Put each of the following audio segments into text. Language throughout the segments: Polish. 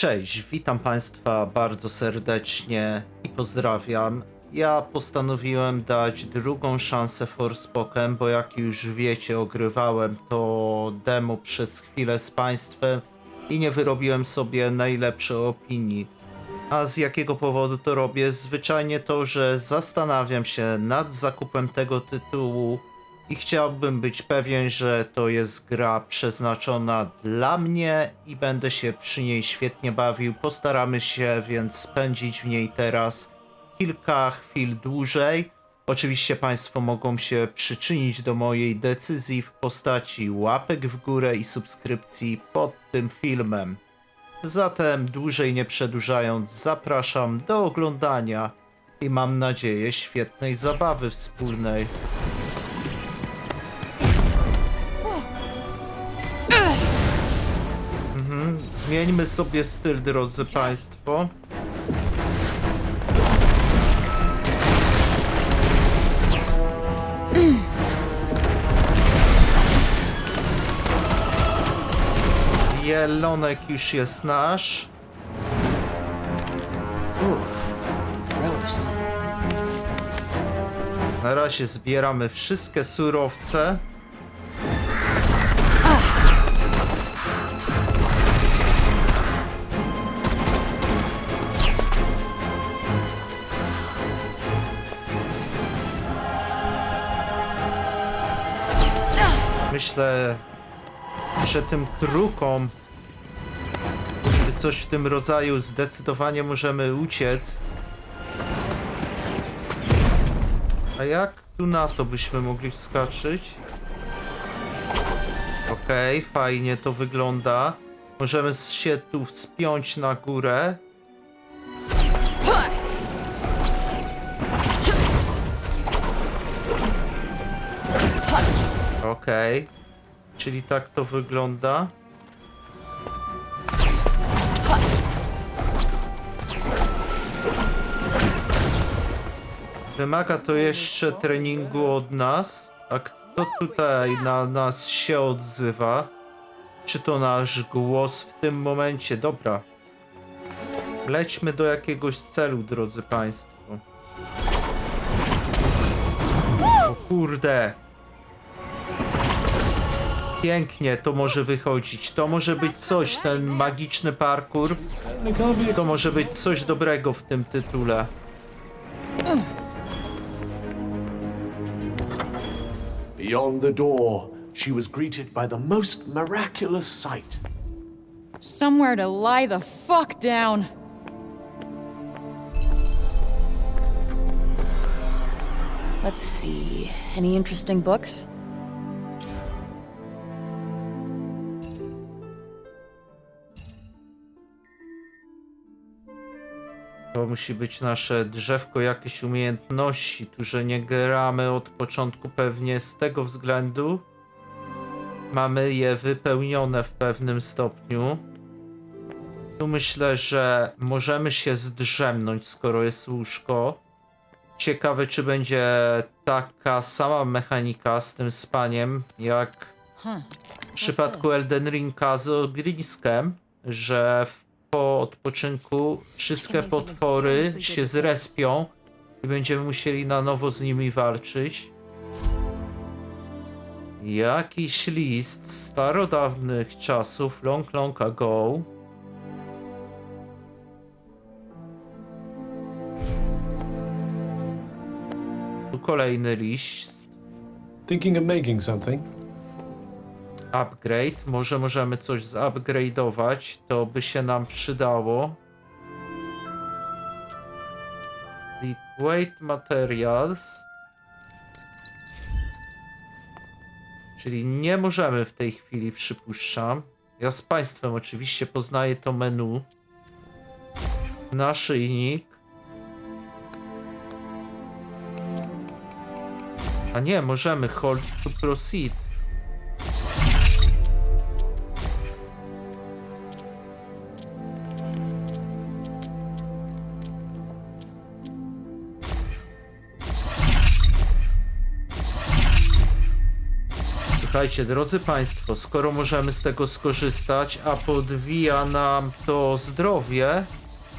Cześć, witam Państwa bardzo serdecznie i pozdrawiam. Ja postanowiłem dać drugą szansę Forspoken, bo jak już wiecie, ogrywałem to demo przez chwilę z Państwem i nie wyrobiłem sobie najlepszej opinii. A z jakiego powodu to robię? Zwyczajnie to, że zastanawiam się nad zakupem tego tytułu i chciałbym być pewien, że to jest gra przeznaczona dla mnie i będę się przy niej świetnie bawił. Postaramy się więc spędzić w niej teraz kilka chwil dłużej. Oczywiście Państwo mogą się przyczynić do mojej decyzji w postaci łapek w górę i subskrypcji pod tym filmem. Zatem dłużej nie przedłużając, zapraszam do oglądania i mam nadzieję świetnej zabawy wspólnej. Zmieńmy sobie styl, drodzy Państwo. Jelonek już jest nasz. Gross. Na razie zbieramy wszystkie surowce. Że tym krukom czy coś w tym rodzaju zdecydowanie możemy uciec. A jak tu na to byśmy mogli wskoczyć? Okej, fajnie to wygląda. Możemy się tu wspiąć na górę. Okej. Czyli tak to wygląda. Wymaga to jeszcze treningu od nas. A kto tutaj na nas się odzywa? Czy to nasz głos w tym momencie? Dobra. Lećmy do jakiegoś celu, drodzy Państwo. O kurde. Pięknie to może wychodzić. To może być coś, ten magiczny parkour. To może być coś dobrego w tym tytule. Beyond the door, she was greeted by the most miraculous sight. Somewhere to lie the fuck down. Let's see. Any interesting books? To musi być nasze drzewko jakieś umiejętności, tu że nie gramy od początku pewnie z tego względu. Mamy je wypełnione w pewnym stopniu. Tu myślę, że możemy się zdrzemnąć, skoro jest łóżko. Ciekawe, czy będzie taka sama mechanika z tym spaniem, jak w przypadku Elden Ringa z ogniskiem, że w, po odpoczynku wszystkie potwory się zrespią i będziemy musieli na nowo z nimi walczyć. Jakiś list z starodawnych czasów, long, long ago. Tu kolejny list. Thinking of making something? Upgrade. Może możemy coś zupgrade'ować. To by się nam przydało. Liquid Materials. Czyli nie możemy w tej chwili, przypuszczam. Ja z Państwem oczywiście poznaję to menu. Naszyjnik. A nie, możemy hold to proceed. Słuchajcie, drodzy Państwo, skoro możemy z tego skorzystać, a podwija nam to zdrowie,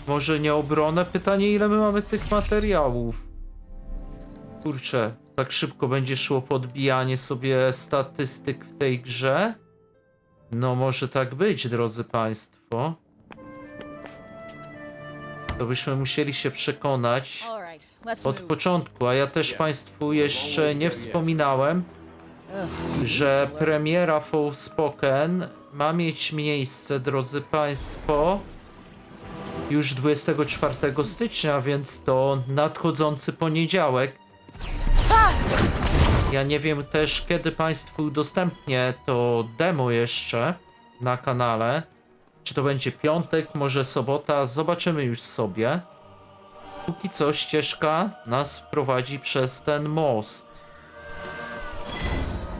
może nie obronę, pytanie ile my mamy tych materiałów? Kurczę, tak szybko będzie szło podbijanie sobie statystyk w tej grze? No może tak być, drodzy Państwo. To byśmy musieli się przekonać od początku, a ja też Państwu jeszcze nie wspominałem, że premiera Forspoken ma mieć miejsce, drodzy Państwo, już 24 stycznia, więc to nadchodzący poniedziałek. Ja nie wiem też, kiedy Państwu udostępnię to demo jeszcze na kanale. Czy to będzie piątek, może sobota, zobaczymy już sobie. Póki co ścieżka nas prowadzi przez ten most.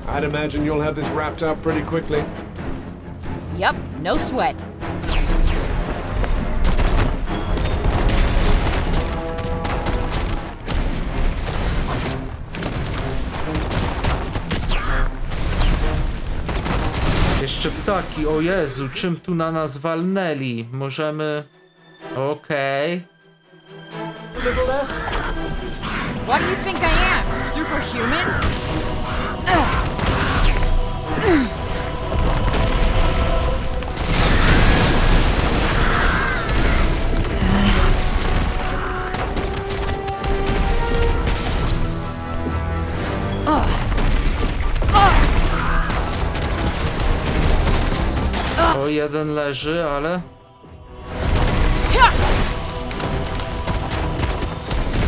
I'd imagine you'll have this wrapped up pretty quickly. Yep, no sweat. Jeszcze ptaki, o Jezu, czym tu na nas walnęli? Możemy... Okej. What do you think I am? Superhuman? Jeden leży, ale...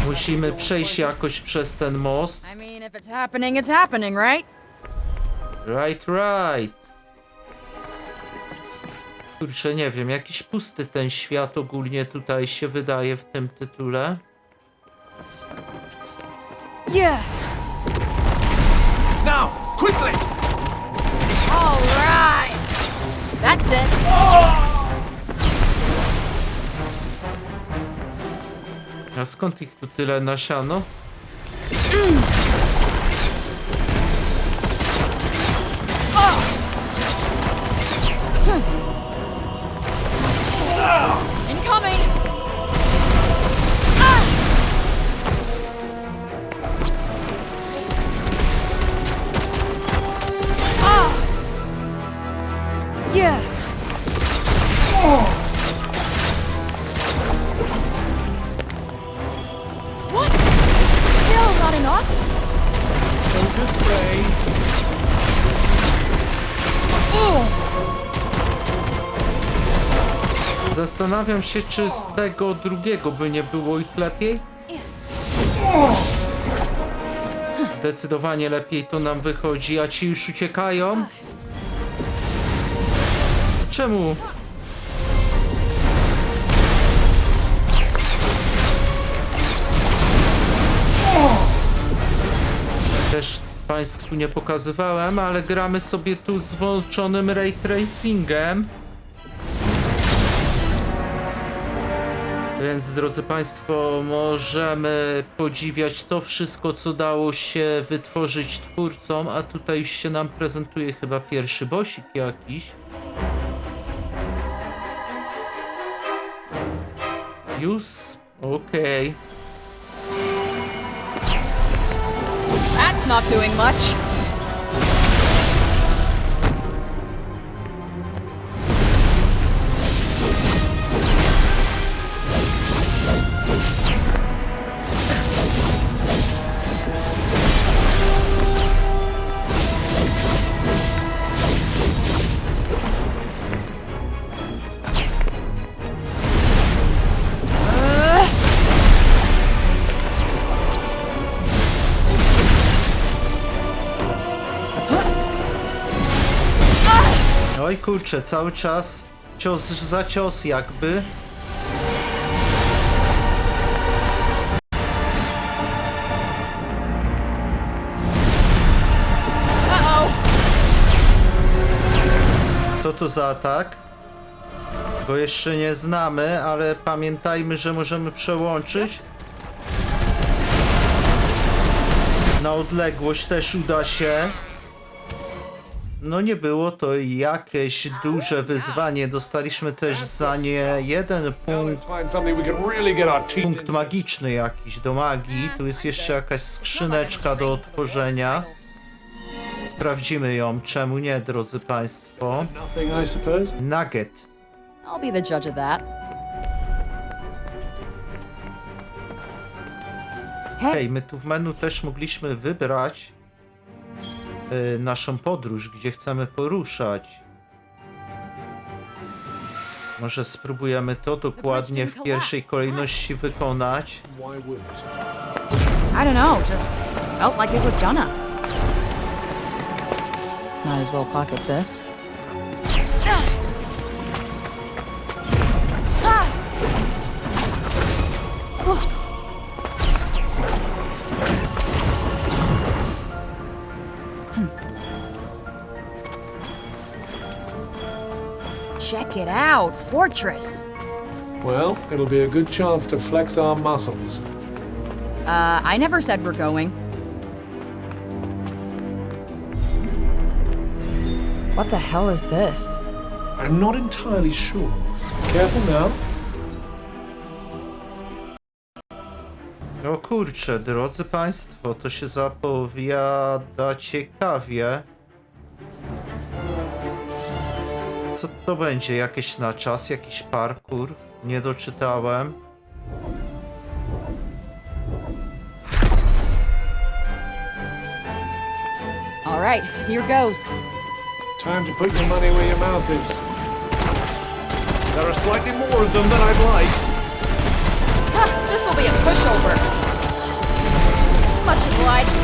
Musimy przejść jakoś przez ten most. I mean, if it's happening, it's happening, right? Right, right. Kurczę, nie wiem, jakiś pusty ten świat ogólnie tutaj się wydaje w tym tytule. Yeah. Now, quickly! It. A skąd ich tu tyle nasiano? Zastanawiam się, czy z tego drugiego by nie było ich lepiej? Zdecydowanie lepiej to nam wychodzi, a ci już uciekają? Czemu? Też Państwu nie pokazywałem, ale gramy sobie tu z włączonym ray tracingiem. Więc drodzy Państwo, możemy podziwiać to wszystko, co dało się wytworzyć twórcom, a tutaj już się nam prezentuje chyba pierwszy bosik jakiś. Use, okej. That's not doing much. Kurczę, cały czas cios za cios jakby. Co to za atak? Go jeszcze nie znamy, ale pamiętajmy, że możemy przełączyć. Na odległość też uda się. No nie było to jakieś duże wyzwanie. Dostaliśmy też za nie jeden punkt, punkt magiczny jakiś do magii. Tu jest jeszcze jakaś skrzyneczka do otworzenia. Sprawdzimy ją, czemu nie, drodzy Państwo. Nugget. I'll be the judge of that. Hej, my tu w menu też mogliśmy wybrać y, naszą podróż, gdzie chcemy poruszać. Może spróbujemy to dokładnie w pierwszej kolejności wykonać. I don't know, just felt like it was gonna. Might as well pocket this. Out, fortress. Well, it'll be a good chance to flex our muscles. Uh, I never said we're going. What the hell is this? I'm not entirely sure. Careful now. O kurczę, drodzy Państwo, to się zapowiada ciekawie. To będzie? Jakieś na czas? Jakiś parkour? Nie doczytałem. All right, here goes. Time to put your money where your mouth is. There are slightly more of them than I'd like. This will be a pushover. Much obliged.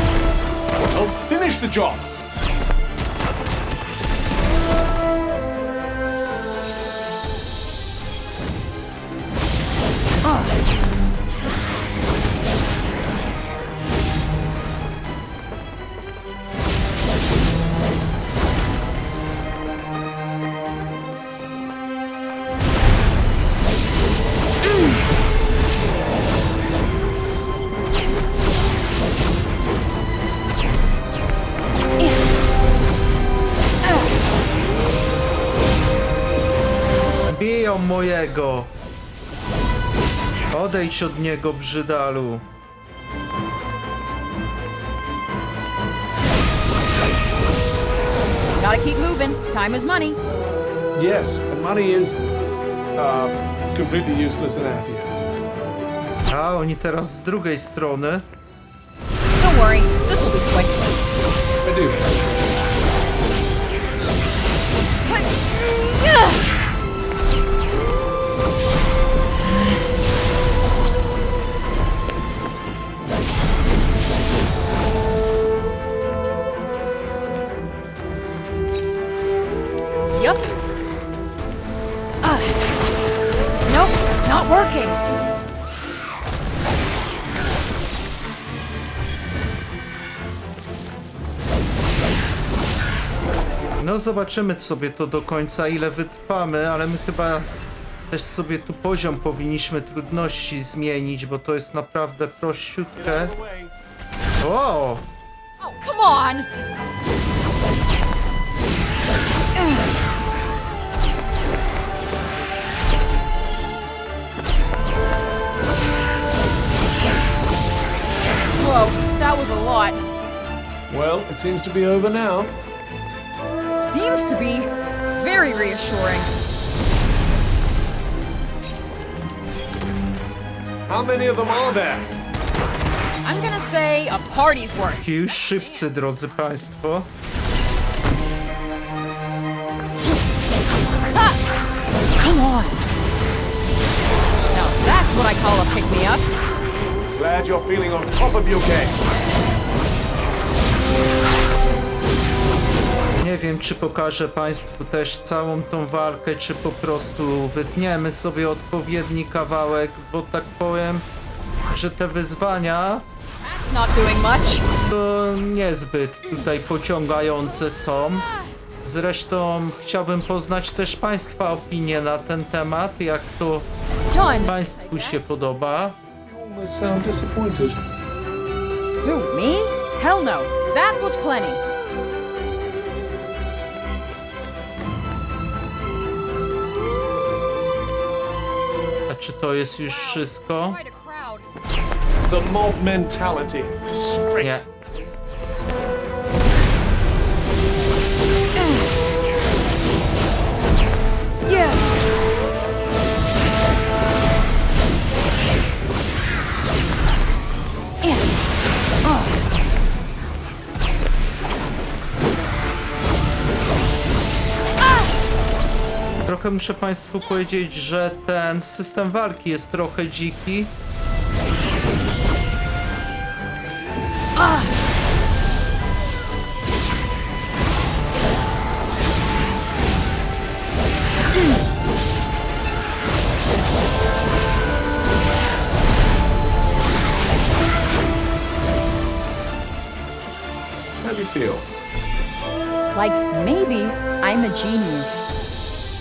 Well, finish the job. Odejdź od niego, brzydalu! Gotta keep moving. Time is money. Yes, and money is uh, completely useless in Athia. A, oni teraz z drugiej strony. Don't worry, this will be quick. I do. Zobaczymy sobie to do końca, ile wytrwamy, ale my chyba też sobie tu poziom powinniśmy trudności zmienić, bo to jest naprawdę prościutkie. O! Oh, come on! Whoa, that was a lot. Well, it seems to be over now. Seems to be very reassuring. How many of them are there? I'm gonna say a party's worth. Ci już szybcy, drodzy Państwo. Come on! Now that's what I call a pick-me-up. Glad you're feeling on top of your game. Nie wiem, czy pokażę Państwu też całą tą walkę, czy po prostu wytniemy sobie odpowiedni kawałek, bo tak powiem, że te wyzwania to niezbyt tutaj pociągające są. Zresztą chciałbym poznać też Państwa opinię na ten temat, jak to. Państwu się podoba. Who, me? Hell no. That was plenty. Czy to jest już wszystko? The mob mentality. Nie. Trochę muszę Państwu powiedzieć, że ten system walki jest trochę dziki. How do you feel? Like, maybe I'm a genius.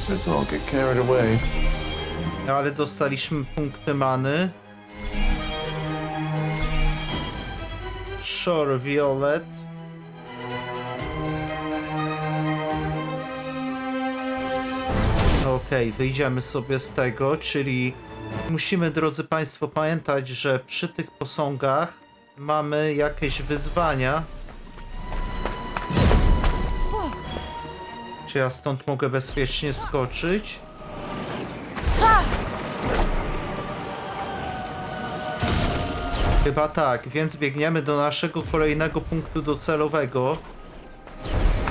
Let's all get carried away. No, ale dostaliśmy punkty many. Shore Violet. Okej, wyjdziemy sobie z tego, czyli musimy, drodzy Państwo, pamiętać, że przy tych posągach mamy jakieś wyzwania. Czy ja stąd mogę bezpiecznie skoczyć? Chyba tak, więc biegniemy do naszego kolejnego punktu docelowego.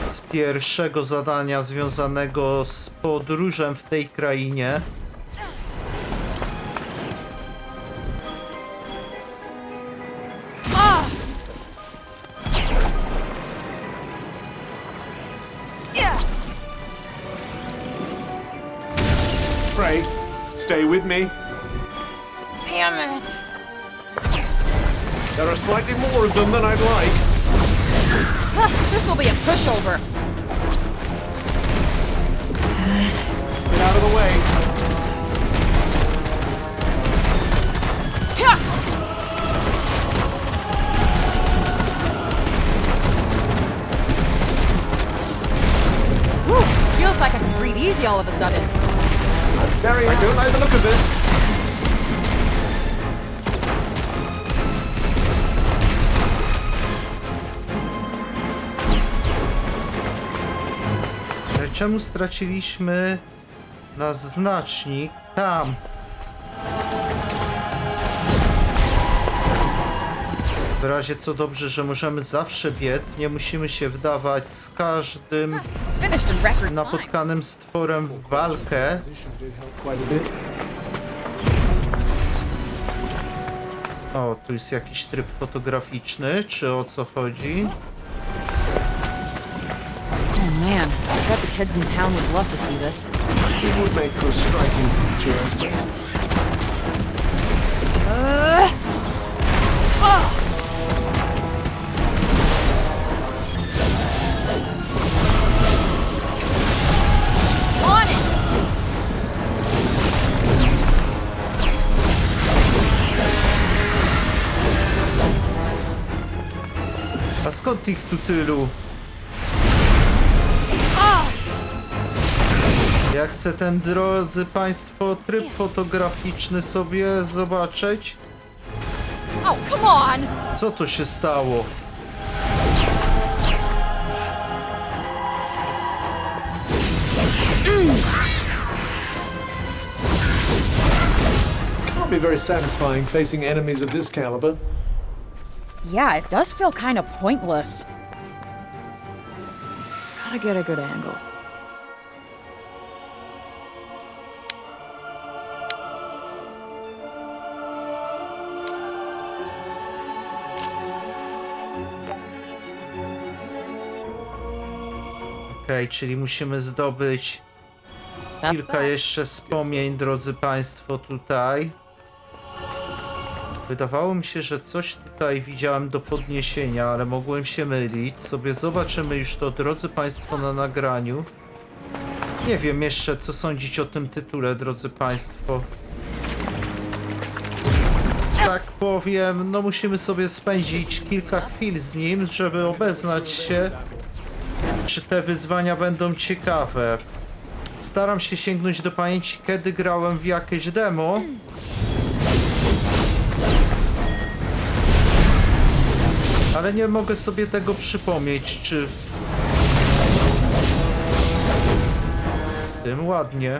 Z pierwszego zadania związanego z podróżem w tej krainie. Stay with me. Damn it. There are slightly more of them than I'd like. This will be a pushover. Get out of the way. Whew, feels like I can breathe easy all of a sudden. I don't like the look of this. Czemu straciliśmy nasz znacznik? Tam. W razie co dobrze, że możemy zawsze biec, nie musimy się wdawać z każdym napotkanym stworem w walkę. O, tu jest jakiś tryb fotograficzny, czy o co chodzi? Oh man, I bet the kids in town would love to see this. It would make for striking pictures. Skąd ich tu tylu? Ja chcę ten, drodzy Państwo, tryb fotograficzny sobie zobaczyć. Oh, come on. Co to się stało? Be very satisfying facing enemies of this caliber. Yeah, it does feel kind of pointless. Gotta get a good angle. Okej, czyli musimy zdobyć That's kilka that. jeszcze wspomnień, drodzy Państwo, tutaj. Wydawało mi się, że coś tutaj widziałem do podniesienia, ale mogłem się mylić. Sobie zobaczymy już to, drodzy Państwo, na nagraniu. Nie wiem jeszcze, co sądzić o tym tytule, drodzy Państwo. Tak powiem, no musimy sobie spędzić kilka chwil z nim, żeby obeznać się, czy te wyzwania będą ciekawe. Staram się sięgnąć do pamięci, kiedy grałem w jakieś demo. Ale nie mogę sobie tego przypomnieć, czy... Z tym ładnie.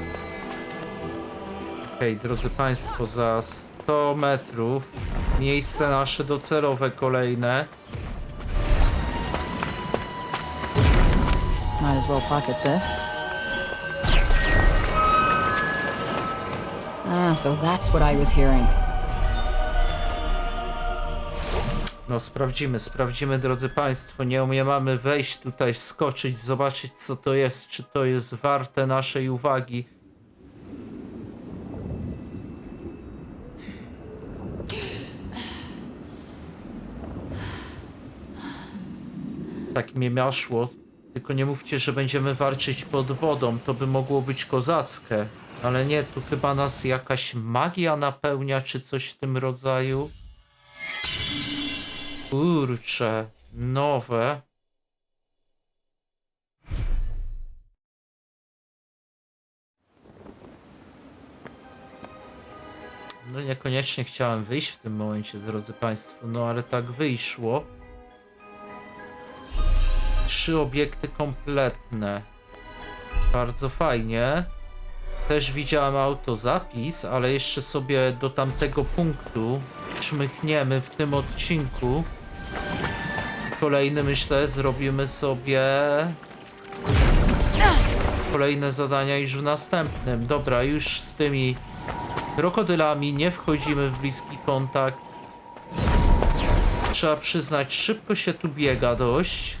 Okej, drodzy Państwo, za 100 metrów miejsce nasze docelowe kolejne. Might as well pocket this. Ah, so that's what I was hearing. No sprawdzimy, sprawdzimy drodzy Państwo. Nie umiemy wejść tutaj, wskoczyć, zobaczyć co to jest, czy to jest warte naszej uwagi. Tak mnie miaszło. Tylko nie mówcie, że będziemy walczyć pod wodą. To by mogło być kozackie. Ale nie, tu chyba nas jakaś magia napełnia, czy coś w tym rodzaju. Kurcze, nowe. No niekoniecznie chciałem wyjść w tym momencie, drodzy Państwo, no ale tak wyszło. Trzy obiekty kompletne. Bardzo fajnie. Też widziałem autozapis, ale jeszcze sobie do tamtego punktu czmychniemy w tym odcinku. Kolejny myślę zrobimy sobie kolejne zadania już w następnym. Dobra, już z tymi krokodylami nie wchodzimy w bliski kontakt. Trzeba przyznać, szybko się tu biega dość.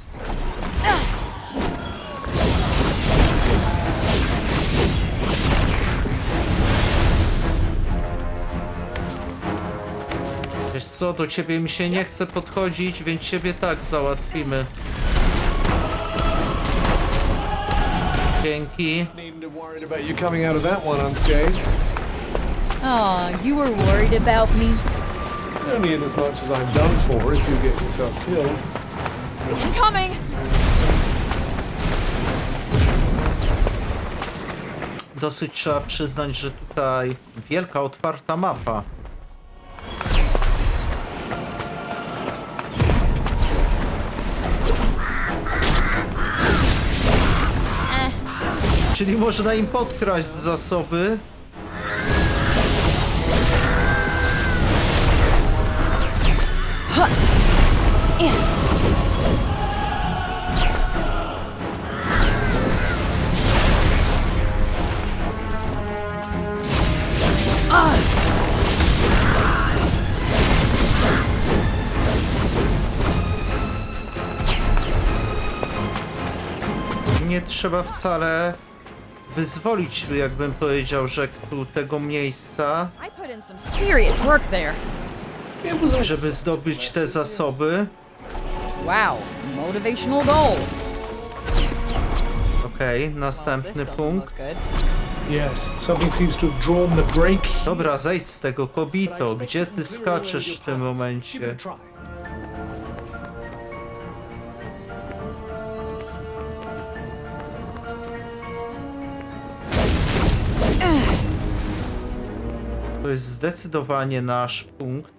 Wiesz co, do ciebie mi się nie chce podchodzić, więc ciebie tak załatwimy. Dzięki. Needn't have worried about you coming out of that one unscathed. Aw, you were worried about me. Only in as much as I'm done for if you get yourself killed. Incoming! Dosyć trzeba przyznać, że tutaj wielka, otwarta mapa. Czyli można im podkraść zasoby. Nie trzeba wcale wyzwolić, jakbym powiedział, rzekł tego miejsca, I put in some serious work there. It was a żeby zdobyć te zasoby. Wow, motivational goal. Okej, This następny punkt. good. Yes, something seems to have drawn the brake. Dobra, zejdź z tego kobito. Gdzie ty skaczesz w tym Give it momencie? a try. Jest zdecydowanie nasz punkt.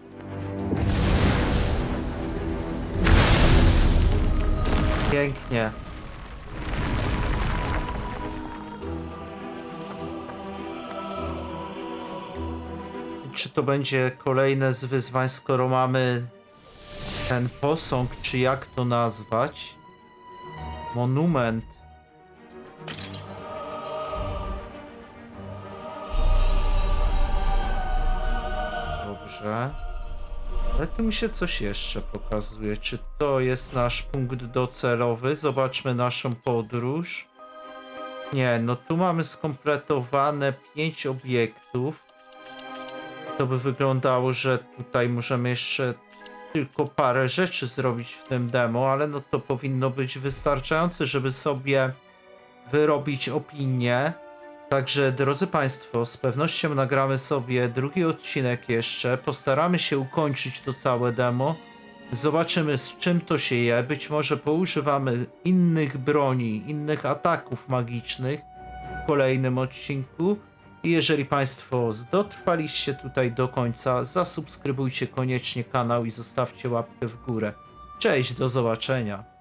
Pięknie. czy to będzie kolejne z wyzwań, skoro mamy ten posąg, czy jak to nazwać? Monument. Dobrze. Ale tu mi się coś jeszcze pokazuje. Czy to jest nasz punkt docelowy? Zobaczmy naszą podróż. Nie, no tu mamy skompletowane 5 obiektów. To by wyglądało, że tutaj możemy jeszcze tylko parę rzeczy zrobić w tym demo, ale no to powinno być wystarczające, żeby sobie wyrobić opinię. Także drodzy Państwo, z pewnością nagramy sobie drugi odcinek jeszcze. Postaramy się ukończyć to całe demo. Zobaczymy z czym to się je. Być może poużywamy innych broni, innych ataków magicznych w kolejnym odcinku. I jeżeli Państwo dotrwaliście tutaj do końca, zasubskrybujcie koniecznie kanał i zostawcie łapkę w górę. Cześć, do zobaczenia.